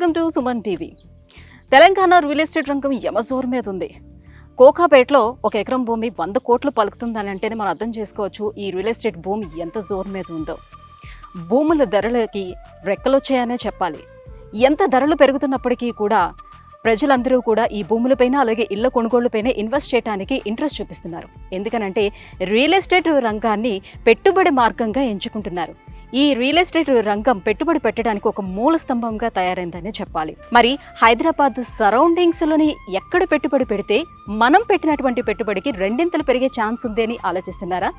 Welcome to Suman TV. Telangana real estate రంగం యమజోర్ మీద ఉంది. కోకాపేటలో ఒక ఎకరం భూమి వంద కోట్లు పలుకుతుందని అంటేనే మనం అర్థం చేసుకోవచ్చు ఈ రియల్ ఎస్టేట్ భూమి ఎంత జోరు మీద ఉందో. భూముల ధరలకి రెక్కలొచ్చాయనే చెప్పాలి. ఎంత ధరలు పెరుగుతున్నప్పటికీ కూడా ప్రజలందరూ కూడా ఈ భూములపైన అలాగే ఇళ్ళ కొనుగోళ్ళపైన ఇన్వెస్ట్ చేయడానికి ఇంట్రెస్ట్ చూపిస్తున్నారు. ఎందుకనంటే రియల్ ఎస్టేట్ రంగాన్ని పెట్టుబడి మార్గంగా ఎంచుకుంటున్నారు. ఈ రియల్ ఎస్టేట్ రంగం పెట్టుబడి పెట్టడానికి ఒక మూల స్తంభంగా తయారైందని చెప్పాలి. మరి హైదరాబాద్ సరౌండింగ్స్లోని ఎక్కడ పెట్టుబడి పెడితే మనం పెట్టినటువంటి పెట్టుబడికి రెండింతలు పెరిగే ఛాన్స్ ఉంది అని ఆలోచిస్తున్నారా?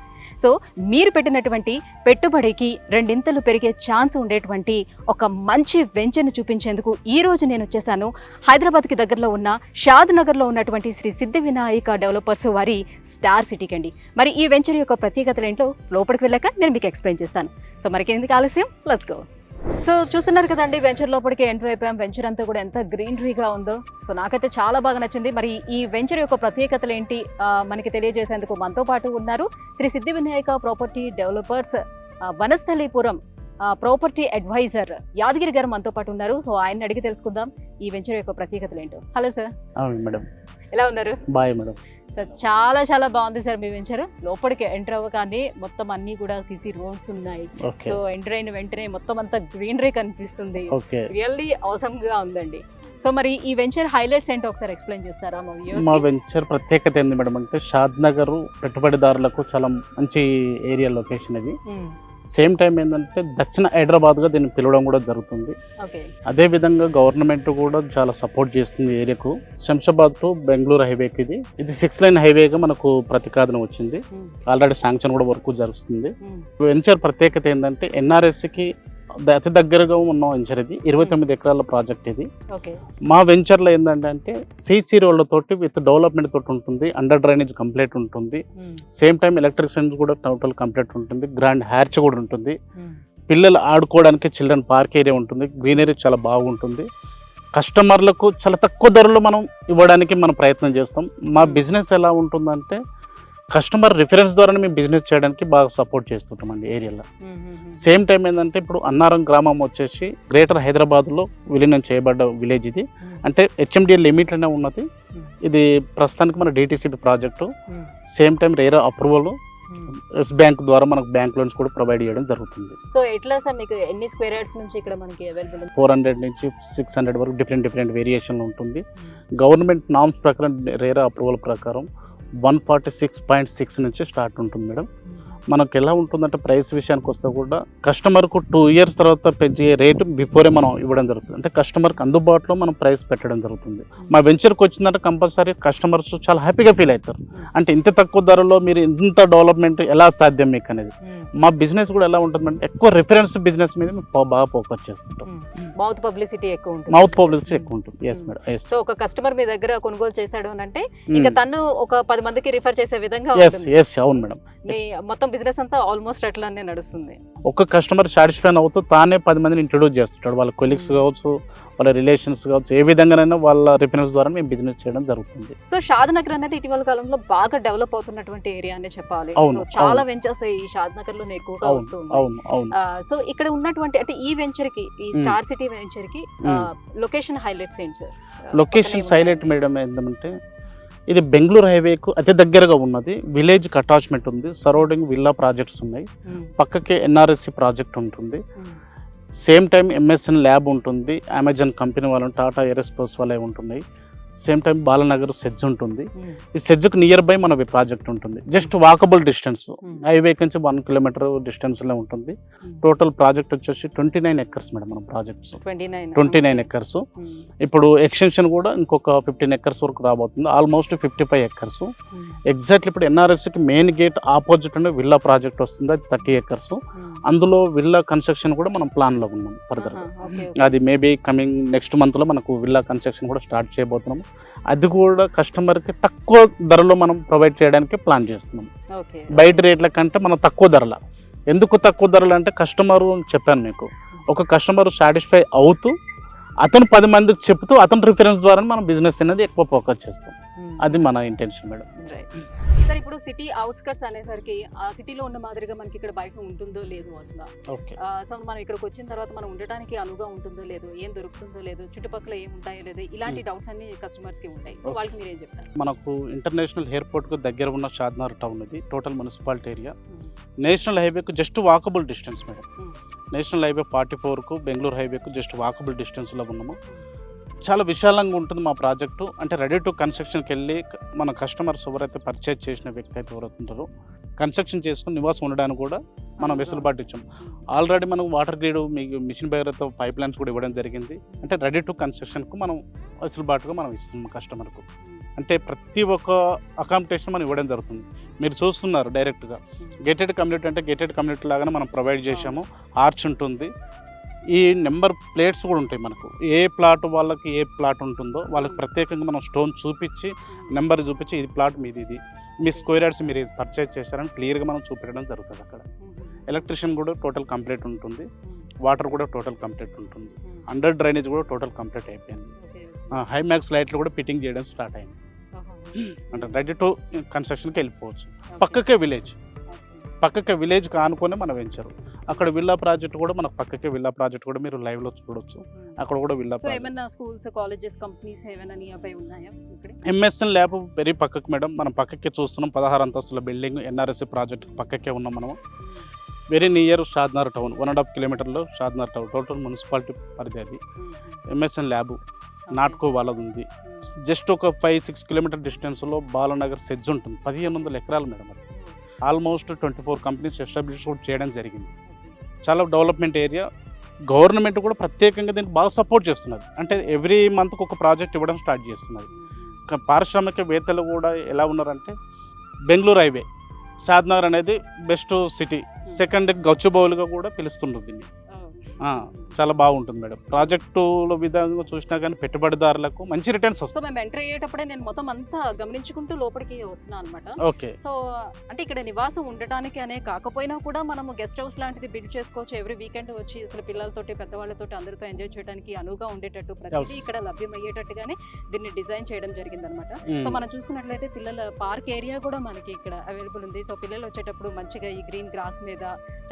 సో మీరు పెట్టినటువంటి పెట్టుబడికి రెండింతలు పెరిగే ఛాన్స్ ఉండేటువంటి ఒక మంచి వెంచర్ను చూపించేందుకు ఈ రోజు నేను వచ్చేసాను. హైదరాబాద్కి దగ్గరలో ఉన్న షాద్ నగర్లో ఉన్నటువంటి శ్రీ సిద్ధి వినాయక డెవలపర్స్ వారి స్టార్ సిటీకి అండి. మరి ఈ వెంచర్ యొక్క ప్రత్యేకతలు ఏంటో లోపలికి వెళ్ళాక నేను మీకు ఎక్స్ప్లెయిన్ చేస్తాను. సో మనకి ఎందుకు ఆలస్యం? Let's go. సో చూస్తున్నారు కదండి వెంచర్ లోపలికి ఎంటర్ అయిపోయాం. వెంచర్ అంతా కూడా ఎంత గ్రీనరీగా ఉందో. సో నాకైతే చాలా బాగా నచ్చింది. మరి ఈ వెంచర్ యొక్క ప్రత్యేకతలు ఏంటి మనకి తెలియజేసేందుకు మనతో పాటు ఉన్నారు Sri Siddhi Vinayaka property developers Vanasthalipuram property advisor Yadagiri garu మనతో పాటు ఉన్నారు. సో ఆయన అడిగి తెలుసుకుందాం ఈ వెంచర్ యొక్క ప్రత్యేకతలు ఏంటో. హలో సార్ అవును మేడం. ఎలా ఉన్నారు? Bye madam. సార్ చాలా చాలా బాగుంది సార్ మీ వెంచర్. లోపలికి ఎంటర్ అవ్వగానే మొత్తం అన్ని కూడా సీసీ రోడ్స్ ఉన్నాయి. సో ఎంటర్ అయిన వెంటనే మొత్తం అంతా గ్రీనరీ కనిపిస్తుంది. రియల్లీ అవసమ్గా ఉందండి. సో మరి ఈ వెంచర్ హైలైట్స్ ఏంటో ఒకసారి ఎక్స్ప్లెయిన్ చేస్తారా మా? వెంచర్ ప్రత్యేకత ఏంది మేడం అంటే షాద్ నగర్ పెట్టుబడిదారులకు చాలా మంచి ఏరియా లొకేషన్ ఇది. మ్మ్. సేమ్ టైం ఏంటంటే దక్షిణ హైదరాబాద్గా దీన్ని పిలవడం కూడా జరుగుతుంది. అదే విధంగా గవర్నమెంట్ కూడా చాలా సపోర్ట్ చేస్తుంది ఏరియాకు. శంషాబాద్ టు బెంగళూరు హైవేకి ఇది. ఇది సిక్స్ లైన్ హైవేగా మనకు ప్రతిపాదన వచ్చింది. ఆల్రెడీ శాంక్షన్ కూడా వర్క్ జరుగుతుంది. మ్మ్. వెంచర్ ప్రత్యేకత ఏంటంటే ఎన్ఆర్ఎస్కి అతి దగ్గరగా ఉన్న వెంచర్ ఇది. ఇరవై తొమ్మిది ఎకరాల ప్రాజెక్ట్ ఇది. మా వెంచర్లో ఏంటంటే అంటే సీసీ రోడ్లతోటి విత్ డెవలప్మెంట్ తోటి ఉంటుంది. అండర్ డ్రైనేజ్ కంప్లీట్ ఉంటుంది. సేమ్ టైం ఎలక్ట్రిసిటీ కూడా టోటల్ కంప్లీట్ ఉంటుంది. గ్రాండ్ హ్యాచ్ కూడా ఉంటుంది. పిల్లలు ఆడుకోవడానికి చిల్డ్రన్ పార్క్ ఏరియా ఉంటుంది. గ్రీనరీ చాలా బాగుంటుంది. కస్టమర్లకు చాలా తక్కువ ధరలో మనం ఇవ్వడానికి మనం ప్రయత్నం చేస్తాం. మా బిజినెస్ ఎలా ఉంటుందంటే కస్టమర్ రిఫరెన్స్ ద్వారా మేము బిజినెస్ చేయడానికి బాగా సపోర్ట్ చేస్తుంటామండి ఏరియాలో. సేమ్ టైం ఏంటంటే ఇప్పుడు అన్నారం గ్రామం వచ్చేసి గ్రేటర్ హైదరాబాద్లో విలీనం చేయబడ్డ విలేజ్ ఇది. అంటే హెచ్ఎండిఏ లిమిట్లోనే ఉన్నది. ఇది ప్రస్తుతానికి మన DTCP project. Same time RERA approval. Yes Bank ద్వారా మనకు బ్యాంక్ లోన్స్ కూడా ప్రొవైడ్ చేయడం జరుగుతుంది సో ఎట్లా సార్ మీకు ఎన్ని స్క్వేర్ యార్డ్స్ నుంచి ఇక్కడ మనకి అవైలబుల్ ఫోర్ హండ్రెడ్ నుంచి సిక్స్ హండ్రెడ్ వరకు డిఫరెంట్ డిఫరెంట్ వేరియేషన్లు ఉంటుంది గవర్నమెంట్ నామ్స్ ప్రకారం రేరా అప్రూవల్ ప్రకారం one forty six point six నుంచి స్టార్ట్ ఉంటుంది మేడం. మనకు ఎలా ఉంటుందంటే ప్రైస్ విషయానికి వస్తే కూడా కస్టమర్కు టూ ఇయర్స్ తర్వాత పెంచే రేటు బిఫోరే మనం ఇవ్వడం జరుగుతుంది. అంటే కస్టమర్కి అందుబాటులో మనం ప్రైస్ పెట్టడం జరుగుతుంది. మా వెంచర్కి వచ్చిందంటే కంపల్సరీ కస్టమర్స్ చాలా హ్యాపీగా ఫీల్ అవుతారు. అంటే ఇంత తక్కువ ధరలో మీరు ఇంత డెవలప్మెంట్ ఎలా సాధ్యం మీకు అనేది మా బిజినెస్ కూడా ఎలా ఉంటుందంటే ఎక్కువ రిఫరెన్స్ బిజినెస్ మీద బాగా ఫోకస్ చేస్తుంటాం. మౌత్ పబ్లిసిటీ ఎక్కువ ఉంటుంది. మౌత్ పబ్లిసిటీ ఎక్కువ ఉంటుంది. ఎస్ మేడం ఎస్ సో ఒక కస్టమర్ మీ దగ్గర కొనుగోలు చేశాడు అని అంటే ఇంకా తను ఒక పది మందికి రిఫర్ చేసే విధంగా ఎస్ ఎస్ అవును మేడం మొత్తం బిజినెస్ అంతా ఆల్మోస్ట్ అట్లానే నడుస్తుంది ఒక కస్టమర్ సాటిస్ఫై అవుతూ తానే పది మందిని ఇంట్రొడ్యూస్ చేస్తుంటాడు వాళ్ళ కొలీగ్స్ Hmm. కావచ్చు వాళ్ళ రిలేషన్స్ కావచ్చు ఏ విధంగానైనా వాళ్ళ రిఫరెన్స్ ద్వారా మేము బిజినెస్ చేయడం జరుగుతుంది సో షాద్ నగర్ అనేది ఇటీవల కాలంలో బాగా డెవలప్ అవుతున్నటువంటి ఏరియా అనే చెప్పాలి చాలా. వెంచర్స్ ఈ షాద్ నగర్లో ఎక్కువగా అవును వస్తూ ఉన్నాయి అవును అవును సో ఇక్కడ ఉన్నటువంటి అంటే ఈ వెంచర్కి ఈ. స్టార్ సిటీ వెంచర్కి. లొకేషన్ హైలైట్స్ ఏంటి సార్ లొకేషన్ హైలైట్ మేడం ఏంటంటే ఇది బెంగళూరు హైవేకు అతి దగ్గరగా ఉన్నది. విలేజ్ అటాచ్మెంట్ ఉంది. సరౌండింగ్ విల్లా ప్రాజెక్ట్స్ ఉన్నాయి. పక్కకే ఎన్ఆర్ఎస్సి ప్రాజెక్ట్ ఉంటుంది. సేమ్ టైం ఎంఎస్ఎన్ ల్యాబ్ ఉంటుంది. అమెజాన్ కంపెనీ వాళ్ళు టాటా ఏరోస్పేస్ వాళ్ళే ఉంటున్నాయి. సేమ్ టైం బాలనగర్ సెజ్ ఉంటుంది. ఈ సెజ్కి నియర్ బై మన ప్రాజెక్ట్ ఉంటుంది. జస్ట్ వాకబుల్ డిస్టెన్స్ హైవే నుంచి వన్ కిలోమీటర్ డిస్టెన్స్లో ఉంటుంది. టోటల్ ప్రాజెక్ట్ వచ్చేసి ట్వంటీ నైన్ ఎకర్స్ మేడం మన ప్రాజెక్ట్స్ ట్వంటీ నైన్ ఎకర్స్ ఇప్పుడు ఎక్స్టెన్షన్ కూడా ఇంకొక ఫిఫ్టీన్ ఎకర్స్ వరకు రాబోతుంది. Almost fifty five acres exactly ఇప్పుడు ఎన్ఆర్ఎస్కి మెయిన్ గేట్ ఆపోజిట్ ఉండే విల్లా ప్రాజెక్ట్ వస్తుంది. అది థర్టీ ఎకర్స్ అందులో విల్లా కన్స్ట్రక్షన్ కూడా మనం ప్లాన్లో ఉన్నాం ఫర్దర్ అది మేబీ కమింగ్ నెక్స్ట్ మంత్లో మనకు విల్లా కన్స్ట్రక్షన్ కూడా స్టార్ట్ చేయబోతున్నాం. అది కూడా కస్టమర్కి తక్కువ ధరలో మనం ప్రొవైడ్ చేయడానికి ప్లాన్ చేస్తున్నాం. బయట రేట్ల కంటే మనం తక్కువ ధరల. ఎందుకు తక్కువ ధరలు అంటే కస్టమర్ చెప్పాను మీకు. ఒక కస్టమర్ సాటిస్ఫై అవుతూ అతను పది మందికి చెప్తూ అతని రిఫరెన్స్ ద్వారా మనం బిజినెస్ అనేది ఎక్కువ ఫోకస్ చేస్తాం. అది మన ఇంటెన్షన్ మేడం సార్ ఇప్పుడు సిటీ అవుట్స్కట్స్ అనేసరికి సిటీలో ఉన్న మాదిరిగా మనకి ఇక్కడ బయట ఉంటుందో లేదో అసలు. సో మనం ఇక్కడికి వచ్చిన తర్వాత మనం ఉండటానికి అనువుగా ఉంటుందో లేదో ఏం దొరుకుతుందో లేదో చుట్టుపక్కల ఏం ఉంటాయో లేదో ఇలాంటి Hmm. డౌట్స్ అన్ని కస్టమర్స్కి ఉంటాయి. సో. వాళ్ళకి మీరు ఏం చెప్తారు? మనకు ఇంటర్నేషనల్ ఎయిర్పోర్ట్కు దగ్గర ఉన్న షాద్నగర్ టౌన్ ఇది total municipality area Hmm. National హైవేకు just walkable distance madam Hmm. National highway forty ఫోర్కు బెంగళూరు హైవేకు జస్ట్ వాకబుల్ డిస్టెన్స్లో ఉన్నాము? చాలా విశాలంగా ఉంటుంది మా ప్రాజెక్టు. అంటే రెడీ టు కన్స్ట్రక్షన్కి వెళ్ళి మన కస్టమర్స్ ఎవరైతే పర్చేజ్ చేసిన వ్యక్తి అయితే ఎవరైతే ఉంటారో కన్స్ట్రక్షన్ చేసుకుని నివాసం ఉండడానికి కూడా మనం వెసులుబాటు ఇచ్చాం. ఆల్రెడీ మనం వాటర్ గ్రేడ్ మీకు మిషన్ భగీరథ పైప్ లైన్స్ కూడా ఇవ్వడం జరిగింది. అంటే రెడీ టు కన్స్ట్రక్షన్కు మనం వెసులుబాటుగా మనం ఇస్తున్నాం కస్టమర్కు అంటే ప్రతి ఒక్క అకామిడేషన్ మనం ఇవ్వడం జరుగుతుంది. మీరు చూస్తున్నారు డైరెక్ట్గా గేటెడ్ కమ్యూనిటీ అంటే గేటెడ్ కమ్యూనిటీ లాగానే మనం ప్రొవైడ్ చేసాము ఆర్చ్ ఉంటుంది. ఈ నెంబర్ ప్లేట్స్ కూడా ఉంటాయి మనకు. ఏ ప్లాట్ వాళ్ళకి ఏ ప్లాట్ ఉంటుందో వాళ్ళకి ప్రత్యేకంగా మనం స్టోన్ చూపించి నెంబర్ చూపించి ఇది ప్లాట్ మీది ఇది. మీ స్క్వేర్ యార్డ్స్ మీరు పర్చేజ్ చేశారని క్లియర్గా మనం చూపించడం జరుగుతుంది అక్కడ. ఎలక్ట్రిషియన్ కూడా టోటల్ కంప్లీట్ ఉంటుంది. వాటర్ కూడా టోటల్ కంప్లీట్ ఉంటుంది. అండర్ డ్రైనేజ్ కూడా టోటల్ కంప్లీట్ అయిపోయింది. హై మ్యాక్స్ లైట్లు కూడా ఫిట్టింగ్ చేయడం స్టార్ట్ అయింది. అంటే రెడీ టు కన్స్ట్రక్షన్కి వెళ్ళిపోవచ్చు. పక్కకే విలేజ్. పక్కకే విలేజ్ కానుకొని మనం వెంచరు అక్కడ విల్లా ప్రాజెక్ట్ కూడా మనకు పక్కకే విల్లా ప్రాజెక్ట్ కూడా మీరు లైవ్లో చూడొచ్చు అక్కడ కూడా విల్లా ఏమైనా స్కూల్స్ కాలేజెస్ కంపెనీస్ ఏమైనా ఉన్నాయా ఎంఎస్ఎన్ ల్యాబ్ వెరీ పక్కకి మేడం. మనం పక్కకే చూస్తున్నాం పదహారు అంతస్తుల బిల్డింగ్ ఎన్ఆర్ఎస్సి ప్రాజెక్ట్ పక్కకే ఉన్నాం మనం very near Shadnagar town one and half కిలోమీటర్లో Shadnagar town total municipality పరిధి అది. ఎంఎస్ఎన్ ల్యాబ్ నాట్కో వాళ్ళది ఉంది జస్ట్ ఒక ఫైవ్ సిక్స్ కిలోమీటర్ డిస్టెన్స్లో బాలనగర్ సెజ్ ఉంటుంది. పదిహేను వందల ఎకరాలు మేడం అది. Almost twenty four companies establish కూడా చేయడం జరిగింది. చాలా డెవలప్మెంట్ ఏరియా. గవర్నమెంట్ కూడా ప్రత్యేకంగా దీనికి బాగా సపోర్ట్ చేస్తున్నది. అంటే ఎవ్రీ మంత్కి ఒక ప్రాజెక్ట్ ఇవ్వడం స్టార్ట్ చేస్తున్నది. పారిశ్రామిక పారిశ్రామికవేత్తలు కూడా ఎలా ఉన్నారంటే బెంగళూరు హైవే షాద్నగర్ అనేది బెస్ట్ సిటీ. సెకండ్ గచ్చిబౌలిగా కూడా పిలుస్తుంటుంది దీన్ని. చాలా బాగుంటుంది మేడం. ప్రాజెక్టుల విధంగా చూసినా కానీ పెట్టుబడిదారులకు మంచి రిటర్న్స్ సో వస్తాయి. మేము ఎంటర్ అయ్యేటప్పుడే నేను మొత్తం అంతా గమనించుకుంటూ లోపలికి వస్తున్నాను అనమాట ఓకే. సో అంటే ఇక్కడ నివాసం ఉండటానికి అనే కాకపోయినా కూడా మనము గెస్ట్ హౌస్ లాంటిది బిల్డ్ చేసుకోవచ్చు. ఎవ్రీ వీకెండ్ వచ్చి అసలు పిల్లలతోటి పెద్దవాళ్ళతోటి అందరితో ఎంజాయ్ చేయడానికి అనువుగా ఉండేటట్టు ప్రతిదీ. ఇక్కడ లభ్యమయ్యేటట్టుగానే దీన్ని డిజైన్ చేయడం జరిగింది అనమాట సో మనం చూసుకున్నట్లయితే పిల్లల పార్క్ ఏరియా కూడా మనకి ఇక్కడ అవైలబుల్ ఉంది. సో పిల్లలు వచ్చేటప్పుడు మంచిగా ఈ గ్రీన్ గ్రాస్ మీద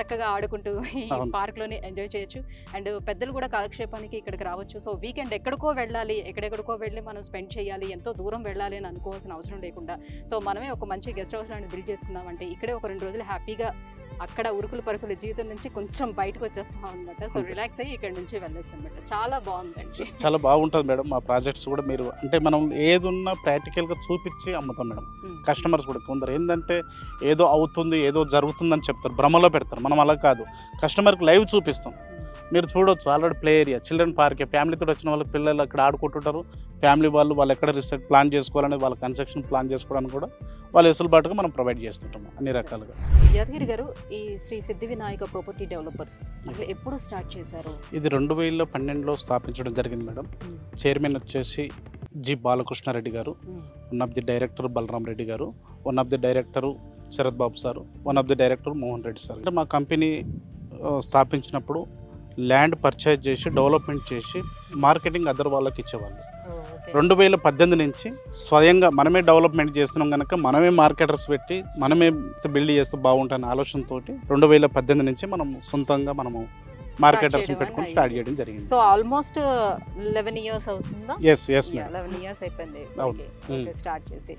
చక్కగా ఆడుకుంటూ ఈ. పార్క్లోనే ఎంజాయ్ చేయొచ్చు. అండ్ పెద్దలు కూడా కాలక్షేపానికి ఇక్కడికి రావచ్చు. సో వీకెండ్ ఎక్కడికో వెళ్ళాలి ఎక్కడెక్కడికో వెళ్ళి మనం స్పెండ్ చేయాలి ఎంతో దూరం వెళ్ళాలి అని అనుకోవాల్సిన అవసరం లేకుండా. సో మనమే ఒక మంచి గెస్ట్ హౌస్ లాంటి బిల్డ్ చేసుకున్నామంటే ఇక్కడే ఒక రెండు రోజులు హ్యాపీగా అక్కడ ఉరుకులు పరుకుల జీవితం నుంచి కొంచెం బయటకు వచ్చేస్తాం అనమాట సో. రిలాక్స్ అయ్యి ఇక్కడ నుంచి వెళ్ళొచ్చు అనమాట చాలా బాగుందండి. చాలా బాగుంటుంది మేడం. మా ప్రాజెక్ట్స్ కూడా మీరు అంటే మనం ఏది ఉన్నా ప్రాక్టికల్గా చూపించి అమ్ముతాం మేడం. కస్టమర్స్ కూడా. కొందరు ఏంటంటే ఏదో అవుతుంది ఏదో జరుగుతుందని చెప్తారు. భ్రమలో పెడతారు. మనం అలా కాదు. కస్టమర్కి లైవ్ చూపిస్తాం. మీరు చూడొచ్చు. Already play area children park ఫ్యామిలీతో వచ్చిన వాళ్ళ పిల్లలు అక్కడ ఆడుకుంటుంటారు. ఫ్యామిలీ వాళ్ళు వాళ్ళు ఎక్కడ రిసెట్ ప్లాన్ చేసుకోవాలని వాళ్ళ కన్స్ట్రక్షన్ ప్లాన్ చేసుకోవడానికి కూడా వాళ్ళ వెసులుబాటుగా మనం ప్రొవైడ్ చేస్తుంటాము. అన్ని రకాలుగా. యాదగిరి గారు ఈ శ్రీ సిద్ధి వినాయక ప్రాపర్టీ డెవలపర్స్ అసలు ఎప్పుడు స్టార్ట్ చేశారు? ఇది రెండు వేల పన్నెండులో స్థాపించడం జరిగింది మేడం. చైర్మన్ వచ్చేసి G Balakrishna Reddy garu one of the director Balaram Reddy garu one of the director Sarath Babu sir one of the director Mohan Reddy sir. అంటే మా కంపెనీ స్థాపించినప్పుడు ల్యాండ్ పర్చేజ్ చేసి డెవలప్మెంట్ చేసి marketing other వాళ్ళకి ఇచ్చేవాళ్ళు. రెండు వేల పద్దెనిమిది నుంచి స్వయంగా మనమే డెవలప్మెంట్ చేస్తున్నాం కనుక మనమే మార్కెటర్స్ పెట్టి మనమే బిల్డ్ చేస్తే బాగుంటుందనే ఆలోచనతోటి రెండు వేల పద్దెనిమిది నుంచి మనం సొంతంగా మనము మార్కెటర్స్ పెట్టుకుని. స్టార్ట్ చేయడం జరిగింది. సో ఆల్మోస్ట్ లెవెన్ ఇయర్స్ అవుతుందా? ఎస్ ఎస్ లెవెన్ ఇయర్స్ అయిపోయింది. ఓకే స్టార్ట్ చేసి.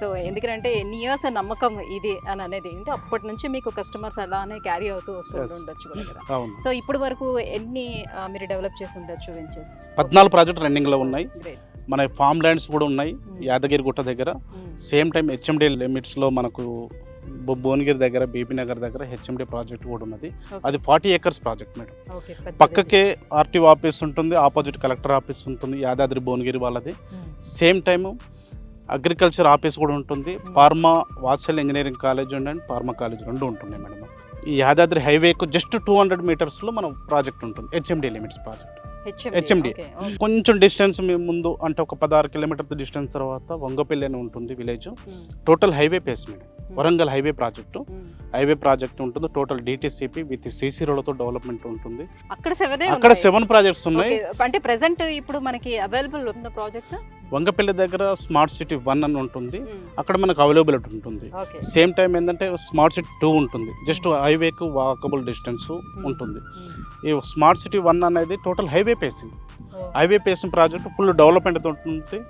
సో ఎందుకంటే ఎన్ని ఇయర్స్ నమ్మకం ఇది అని అనేది ఏంటి అప్పటి నుంచి మీకు కస్టమర్స్ అలానే క్యారీ అవుతూ వస్తూ. ఉండొచ్చు సో ఇప్పటి వరకు ఎన్ని ఆ, మీరు డెవలప్ చేసి ఉండొచ్చు వెంచర్స్ పద్నాలుగు ప్రాజెక్ట్ రన్నింగ్లో ఉన్నాయి. గ్రేట్ మన ఫామ్ ల్యాండ్స్ కూడా ఉన్నాయి. యాదగిరి గుట్ట దగ్గర. సేమ్ టైం హెచ్ఎండి లిమిట్స్లో మనకు భువనగిరి దగ్గర బీపీ నగర్ దగ్గర హెచ్ఎండి ప్రాజెక్ట్ కూడా ఉన్నది. అది ఫార్టీ ఏకర్స్ ప్రాజెక్ట్ మేడం. పక్కకే ఆర్టీఓ ఆఫీస్ ఉంటుంది ఆపోజిట్ కలెక్టర్ ఆఫీస్ ఉంటుంది యాదాద్రి భువనగిరి వాళ్ళది. సేమ్ టైము అగ్రికల్చర్ ఆఫీస్ కూడా ఉంటుంది. Pharma Vatsal engineering college and pharma college రెండు ఉంటున్నాయి మేడం. ఈ యాదాద్రి హైవేకు జస్ట్ టూ హండ్రెడ్ మీటర్స్లో మన ప్రాజెక్ట్ ఉంటుంది హెచ్ఎండి లిమిట్స్ ప్రాజెక్ట్. HMD. కొంచెం డిస్టెన్స్ మీ ముందు అంటే ఒక పదహారు కిలోమీటర్ డిస్టెన్స్ తర్వాత వంగపల్లి అని ఉంటుంది village. Total highway face madam. Warangal highway project. Highway project ఉంటుంది. టోటల్ డిటిసిపి విత్ సిసి రోడ్లతో డెవలప్మెంట్ ఉంటుంది. అక్కడ సెవెనే అక్కడ సెవెన్ ప్రాజెక్ట్స్ ఉన్నాయి. అంటే ప్రెసెంట్ ఇప్పుడు మనకి అవైలబుల్ ఉన్న ప్రాజెక్ట్స్ వంగపల్లి దగ్గర స్మార్ట్ సిటీ వన్ అని ఉంటుంది. అక్కడ మనకు అవైలబిలిటీ ఉంటుంది. సేమ్ టైం ఏంటంటే స్మార్ట్ సిటీ టూ ఉంటుంది. జస్ట్ హైవేకు వాకబుల్ డిస్టెన్స్ ఉంటుంది. ఈ స్మార్ట్ సిటీ వన్ అనేది total highway facing. Highway facing project full development తోటి ఉంటుంది.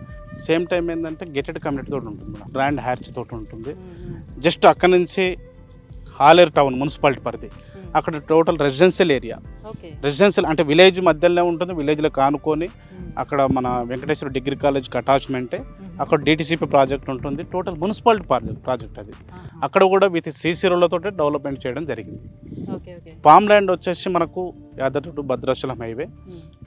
సేమ్ టైం ఏంటంటే గెటెడ్ కమ్యూనిటీ తోటి ఉంటుంది. బ్రాండ్ హ్యాచ్ తోటి ఉంటుంది. జస్ట్ అక్కడ నుంచి హాలేరు టౌన్ మున్సిపాలిటీ పరిధి. అక్కడ టోటల్ రెసిడెన్షియల్ ఏరియా. రెసిడెన్షియల్ అంటే విలేజ్ మధ్యలోనే ఉంటుంది విలేజ్లో కానుకొని అక్కడ మన వెంకటేశ్వర డిగ్రీ కాలేజ్కి అటాచ్మెంటే అక్కడ డిటిసిపి ప్రాజెక్ట్ ఉంటుంది టోటల్ మున్సిపాలిటీ ప్రాజెక్ట్ ప్రాజెక్ట్ అది. అక్కడ కూడా విత్ సీసీ రోడ్లతో డెవలప్మెంట్ చేయడం జరిగింది. పామ్ ల్యాండ్ వచ్చేసి మనకు యాదవ్ టు భద్రాచలం హైవే.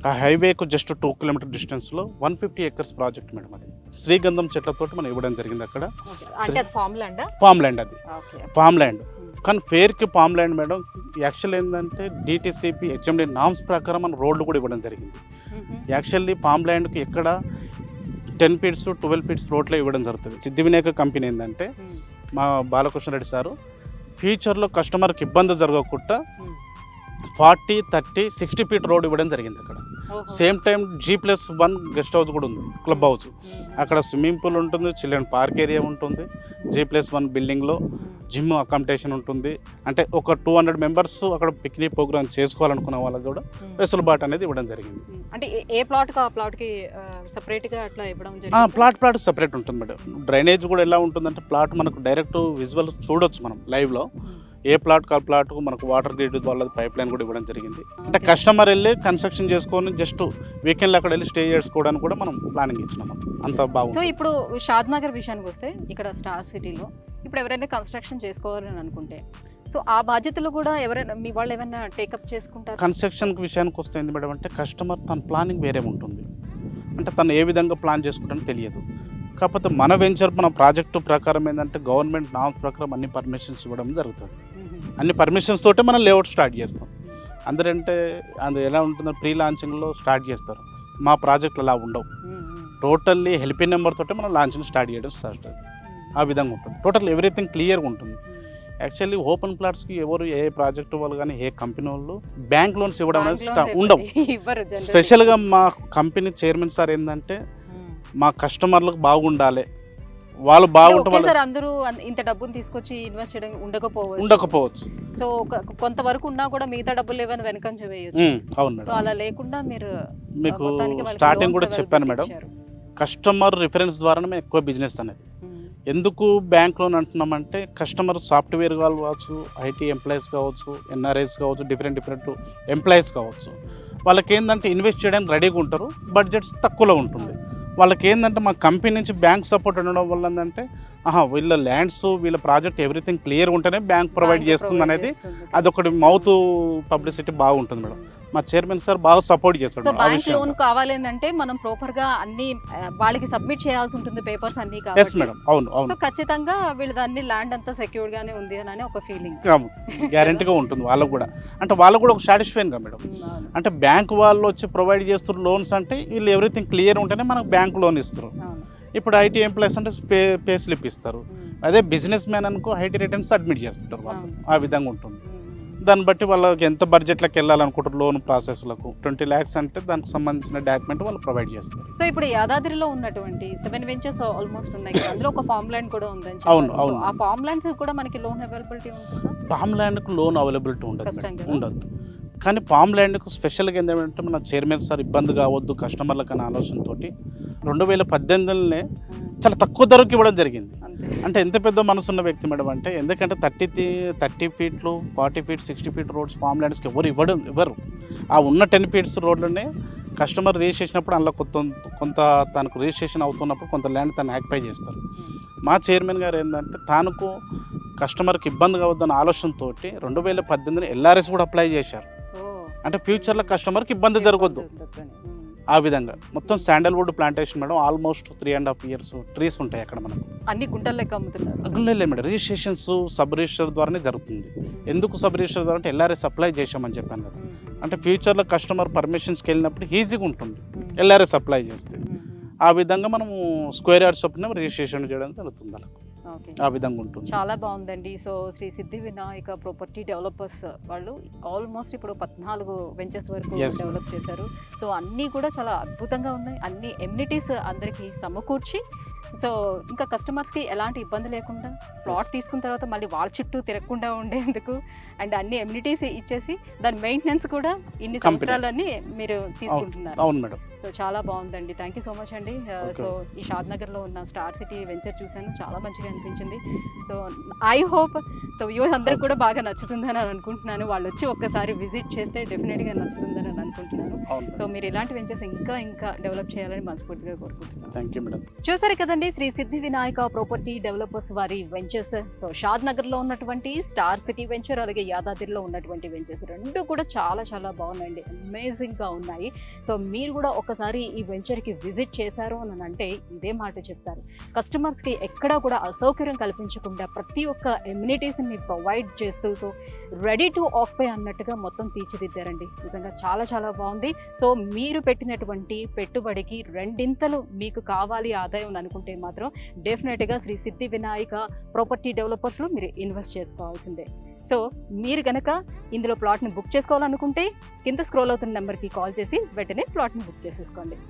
ఆ హైవేకు జస్ట్ టూ కిలోమీటర్ డిస్టెన్స్లో one fifty acres project madam అది. శ్రీగంధం చెట్లతో మనం ఇవ్వడం జరిగింది అక్కడ. Palm land? అది. Palm land. కానీ పేరుకి పామ్ ల్యాండ్ మేడం యాక్చువల్ ఏంటంటే డిటిసిపి హెచ్ఎండి నామ్స్ ప్రకారం మన రోడ్లు కూడా ఇవ్వడం జరిగింది. యాక్చువల్లీ పామ్ ల్యాండ్కి ఎక్కడ టెన్ ఫీట్స్ ట్వెల్వ్ ఫీట్స్ రోడ్లో ఇవ్వడం జరుగుతుంది. సిద్ధి వినాయక కంపెనీ ఏంటంటే మా బాలకృష్ణరెడ్డి సారు ఫ్యూచర్లో కస్టమర్కి ఇబ్బంది జరగకుండా forty thirty sixty feet road ఇవ్వడం జరిగింది అక్కడ. Same time G plus one guest house కూడా ఉంది క్లబ్ హౌస్. అక్కడ స్విమ్మింగ్ పూల్ ఉంటుంది చిల్డ్రన్ పార్క్ ఏరియా ఉంటుంది జీ ప్లస్ వన్ బిల్డింగ్లో. జిమ్ అకామిడేషన్ ఉంటుంది. అంటే ఒక టూ హండ్రెడ్ మెంబర్స్ అక్కడ పిక్నిక్ ప్రోగ్రామ్ చేసుకోవాలనుకున్న వాళ్ళకి కూడా వెసులుబాటు అనేది ఇవ్వడం జరిగింది. అంటే ఏ- ఏ ప్లాట్కి ఆ ప్లాట్కి సెపరేట్గా అట్లా ఇవ్వడం ఆ, జరిగింది? ప్లాట్ ప్లాట్ సపరేట్ ఉంటుంది మేడం. డ్రైనేజ్ కూడా ఎలా ఉంటుందంటే ప్లాట్ మనకు డైరెక్ట్ విజువల్ చూడొచ్చు మనం లైవ్లో ఏ ప్లాట్ కా ప్లాట్ మనకు వాటర్ గ్రిడ్ వాళ్ళది పైప్ లైన్ కూడా ఇవ్వడం జరిగింది. అంటే కస్టమర్ వెళ్ళి కన్స్ట్రక్షన్ చేసుకొని జస్ట్ వీకెండ్లో అక్కడ వెళ్ళి స్టే చేసుకోవడానికి కూడా మనం ప్లానింగ్ ఇచ్చినాం. అంత సో బాగుంది ఇప్పుడు షాద్ నగర్ విషయానికి వస్తే ఇక్కడ స్టార్ సిటీలో ఇప్పుడు ఎవరైనా కన్స్ట్రక్షన్ చేసుకోవాలని అనుకుంటే సో ఆ బాధ్యతలు కూడా ఎవరైనా మీ వాళ్ళు ఏమైనా టేకప్ చేసుకుంటారు? కన్స్ట్రక్షన్ విషయానికి వస్తే ఏంది మేడం అంటే కస్టమర్ తన ప్లానింగ్ వేరే ఉంటుంది. అంటే తను ఏ విధంగా ప్లాన్ చేసుకుంటానో తెలియదు. కాకపోతే మన వెంచర్ మన ప్రాజెక్టు ప్రకారం ఏంటంటే గవర్నమెంట్ నామ్స్ ప్రకారం అన్ని పర్మిషన్స్ ఇవ్వడం జరుగుతుంది. అన్ని పర్మిషన్స్ తోటే మనం లేఅవుట్ స్టార్ట్ చేస్తాం. అందరంటే అది ఎలా ఉంటుందో ప్రీ లాంచింగ్లో స్టార్ట్ చేస్తారు. మా ప్రాజెక్టులు అలా ఉండవు. టోటల్లీ హెల్పింగ్ నెంబర్ తోటే మనం లాంచింగ్ స్టార్ట్ చేయడం స్టార్ట్ ఆ విధంగా ఉంటుంది. టోటల్ ఎవ్రీథింగ్ క్లియర్గా ఉంటుంది. యాక్చువల్లీ ఓపెన్ ప్లాట్స్కి ఎవరు ఏ ప్రాజెక్ట్ వాళ్ళు కానీ ఏ కంపెనీ వాళ్ళు బ్యాంక్ లోన్స్ ఇవ్వడం అనేది ఉండవు. స్పెషల్గా మా కంపెనీ చైర్మన్ సార్ ఏంటంటే. మా కస్టమర్లకు బాగుండాలి. వాళ్ళు బాగుంటే వాళ్ళు ఒకేసారి అందరూ ఇంత డబ్బుని తీసుకొచ్చి ఇన్వెస్ట్ చేయడం ఉండకపోవచ్చు. ఉండకపోవచ్చు. సో కొంతవరకు ఉన్నా కూడా మిగతా డబ్బులు ఏమైనా వేయొచ్చు. ఉమ్, అవును సో అలా లేకుండా మీరు మీకు స్టార్టింగ్ కూడా చెప్పాను మేడం. కస్టమర్ రిఫరెన్స్ ద్వారానే ఎక్కువ బిజినెస్ అనేది. ఎందుకు బ్యాంక్ లోన్ అంటున్నామంటే కస్టమర్ సాఫ్ట్వేర్ కావచ్చు ఐటీ ఎంప్లాయీస్ కావచ్చు ఎన్ఆర్ఐస్ కావచ్చు డిఫరెంట్ డిఫరెంట్ ఎంప్లాయీస్ కావచ్చు. వాళ్ళకి ఏంటంటే ఇన్వెస్ట్ చేయడానికి రెడీగా ఉంటారు బడ్జెట్స్ తక్కువలో ఉంటుంది. వాళ్ళకి ఏంటంటే మా కంపెనీ నుంచి బ్యాంక్ సపోర్ట్ ఉండడం వల్ల ఏంటంటే ఆహా వీళ్ళ ల్యాండ్స్ వీళ్ళ ప్రాజెక్ట్ ఎవ్రీథింగ్ క్లియర్ ఉంటేనే బ్యాంక్ ప్రొవైడ్ చేస్తుంది అనేది. అదొకటి మౌత్ పబ్లిసిటీ బాగుంటుంది మేడం మా చైర్మన్ సార్ బాగా సపోర్ట్ చేస్తాడు. So bank. లోన్ కావాలి అంటే మనం ప్రాపర్గా అన్ని వాళ్ళకి సబ్మిట్ చేయాల్సి ఉంటుంది పేపర్స్ అన్ని ఎస్ మేడం అవును సో అవును ఖచ్చితంగా వీళ్ళది అన్ని ల్యాండ్ అంతా సెక్యూర్ గానే ఉంది అని ఒక ఫీలింగ్ గ్యారంటీగా ఉంటుంది వాళ్ళకు కూడా. అంటే వాళ్ళకు కూడా ఒక సాటిస్ఫైన్గా మేడం అంటే బ్యాంక్ వాళ్ళు వచ్చి ప్రొవైడ్ చేస్తున్న లోన్స్ అంటే వీళ్ళు ఎవ్రీథింగ్ క్లియర్ ఉంటేనే మనకు బ్యాంక్ లోన్ ఇస్తారు. ఇప్పుడు ఐటీ ఎంప్లాయీస్ అంటే పే పే స్లిప్ ఇస్తారు. అదే బిజినెస్ మ్యాన్ అనుకో ఐటీ రిటర్న్స్ అడ్మిట్ చేస్తుంటారు వాళ్ళు. ఆ విధంగా ఉంటుంది. దాన్ని బట్టి వాళ్ళకి ఎంత బడ్జెట్లకు వెళ్ళాలనుకుంటారు లోన్ ప్రాసెస్లకు ట్వంటీ ల్యాక్స్ అంటే దానికి సంబంధించిన డాక్యుమెంట్ వాళ్ళు ప్రొవైడ్ చేస్తారు సో ఇప్పుడు యాదాద్రిలో ఉన్నటువంటి సెవెన్ వెంచర్స్ ఆల్మోస్ట్ ఉన్నాయి అందులో ఒక ఫార్మ్ ల్యాండ్ కూడా ఉందని అవును. అవును. ఆ ఫార్మ్ ల్యాండ్స్ కూడా మనకి లోన్ అవైలబిలిటీ ఉంటుందా పామ్ ల్యాండ్కు లోన్ అవైలబిలిటీ ఉండదు? ఉండదు కానీ పామ్ ల్యాండ్కు స్పెషల్గా ఏంటంటే మన చైర్మన్ సార్ ఇబ్బంది కావద్దు కస్టమర్లకు అనే ఆలోచనతోటి రెండు వేల పద్దెనిమిదిలోనే చాలా తక్కువ ధరకు ఇవ్వడం జరిగింది. అంటే ఎంత పెద్ద మనసు ఉన్న వ్యక్తి మేడం అంటే ఎందుకంటే థర్టీ థర్టీ ఫీట్లు forty feet sixty feet roads farm ల్యాండ్స్కి ఎవరు ఇవ్వడం ఇవ్వరు. ఆ ఉన్న టెన్ ఫీట్స్ రోడ్లోనే కస్టమర్ రిజిస్ట్రేషన్ చేసినప్పుడు అందులో కొంత కొంత తనకు రిజిస్ట్రేషన్ అవుతున్నప్పుడు కొంత ల్యాండ్ తను యాక్పై చేస్తారు. మా చైర్మన్ గారు ఏంటంటే తానుకు కస్టమర్కి ఇబ్బంది కావద్దన్న ఆలోచనతో రెండు వేల పద్దెనిమిదిని ఎల్ఆర్ఎస్ కూడా అప్లై చేశారు. అంటే ఫ్యూచర్లో కస్టమర్కి ఇబ్బంది జరగొద్దు. ఆ విధంగా మొత్తం sandalwood plantation madam almost three and half years trees ఉంటాయి అక్కడ మనకు అన్ని గుంటలు లెక్క అమ్ముతున్నారు లేదు మేడం రిజిస్ట్రేషన్స్ సబ్ రిజిస్టర్ ద్వారానే జరుగుతుంది ఎందుకు సబ్ రిజిస్టర్ ద్వారా అంటే ఎల్ఆర్ఎస్ అప్లై చేసామని చెప్పాను కదా. అంటే ఫ్యూచర్లో కస్టమర్ పర్మిషన్స్కి వెళ్ళినప్పుడు ఈజీగా ఉంటుంది ఉమ్. ఎల్ఆర్ఎస్ అప్లై చేస్తే. ఆ విధంగా మనము స్క్వేర్ యార్డ్స్ చొప్పున రిజిస్ట్రేషన్ చేయడం జరుగుతుంది అలా ఆ విధంగా ఉంటుంది. చాలా బాగుందండి. So Shri Siddhi Vinayaka property developers వాళ్ళు ఆల్మోస్ట్ ఇప్పుడు పద్నాలుగు వెంచర్స్ వరకు. డెవలప్ చేశారు. సో అన్నీ కూడా చాలా అద్భుతంగా ఉన్నాయి. అన్ని ఎమ్యూనిటీస్ అందరికీ సమకూర్చి సో ఇంకా కస్టమర్స్కి ఎలాంటి ఇబ్బంది లేకుండా ప్లాట్ తీసుకున్న తర్వాత మళ్ళీ వాళ్ళ చుట్టూ తిరగకుండా ఉండేందుకు అండ్ అన్ని ఎమ్యూనిటీస్ ఇచ్చేసి దాని మెయింటెనెన్స్ కూడా ఇన్ని. సంవత్సరాలన్నీ మీరు తీసుకుంటున్నారు. అవును మేడం. సో చాలా బాగుందండి. థ్యాంక్ యూ సో మచ్ అండి. సో ఈ షాద్ నగర్లో ఉన్న స్టార్ సిటీ వెంచర్ చూశాను. చాలా మంచిగా అనిపించింది. So I hope so views అందరికి కూడా బాగా నచ్చుతుందని అని అనుకుంటున్నాను. వాళ్ళు వచ్చి ఒక్కసారి విజిట్ చేస్తే డెఫినెట్గా నచ్చుతుందని అని అనుకుంటున్నాను. సో మీరు ఇలాంటి వెంచర్స్ ఇంకా ఇంకా డెవలప్ చేయాలని మనస్ఫూర్తిగా కోరుకుంటున్నాను. యూ చూసారు కదండి శ్రీ సిద్ధి వినాయక ప్రాపర్టీ డెవలపర్స్ వారి వెంచర్స్. సో షాద్ నగర్లో ఉన్నటువంటి స్టార్ సిటీ వెంచర్ అలాగే యాదాద్రిలో ఉన్నటువంటి వెంచర్స్ రెండు కూడా చాలా చాలా బాగున్నాయండి. అమేజింగ్గా ఉన్నాయి. సో మీరు కూడా ఒకసారి ఈ వెంచర్కి విజిట్ చేశారు అని అంటే ఇదే మాట చెప్తారు. కస్టమర్స్కి ఎక్కడా కూడా అసౌకర్యం కల్పించకుండా ప్రతి ఒక్క ఎమ్యూనిటీస్ని మీరు ప్రొవైడ్ చేస్తూ సో రెడీ టు ఆక్పై అన్నట్టుగా మొత్తం తీర్చిదిద్దారండి. నిజంగా చాలా చాలా బాగుంది. సో మీరు పెట్టినటువంటి పెట్టుబడికి రెండింతలు మీకు కావాలి ఆదాయం అనుకుంటే మాత్రం డెఫినెట్గా శ్రీ సిద్ధి వినాయక ప్రాపర్టీ డెవలపర్స్లో మీరు ఇన్వెస్ట్ చేసుకోవాల్సిందే. సో మీరు కనుక ఇందులో ప్లాట్ని బుక్ చేసుకోవాలనుకుంటే కింద స్క్రోల్ అవుతున్న నెంబర్కి కాల్ చేసి వెంటనే ప్లాట్ని బుక్ చేసేసుకోండి.